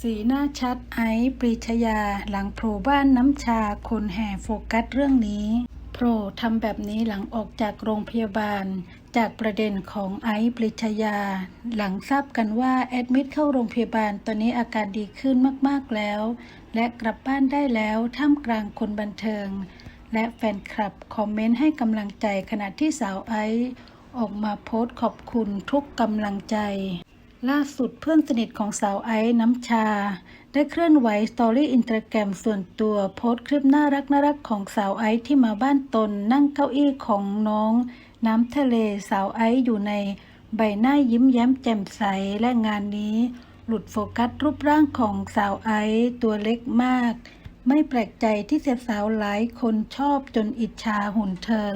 สีหน้าชัดไอซ์ปรีชยาหลังโผล่บ้านน้ำชาคนแห่โฟกัสเรื่องนี้โผล่ทำแบบนี้หลังออกจากโรงพยาบาล จากประเด็นของไอซ์ปรีชยา หลังทราบกันว่าแอดมิดเข้าโรงพยาบาลตอนนี้อาการดีขึ้นมากๆแล้ว และกลับบ้านได้แล้วท่ามกลางคนบันเทิง และแฟนคลับคอมเมนต์ให้กำลังใจขณะที่สาวไอซ์ออกมาโพสต์ขอบคุณทุกกำลังใจ ล่าสุดเพื่อนสนิทของสาวไอซ์น้ำชา ได้เคลื่อนไหวสตอรี่อินสตาแกรมส่วนตัวโพสต์คลิปน่ารักน่ารักของสาวไอซ์ที่มาบ้านตน นั่งเก้าอี้ของน้อง น้ำทะเลสาวไอซ์อยู่ในใบหน้ายิ้มแย้มแจ่มใสและงานนี้ หลุดโฟกัสรูปร่างของสาวไอซ์ตัวเล็กมาก ไม่แปลกใจที่สาวหลายคนชอบจนอิจฉาหุ่นเธอ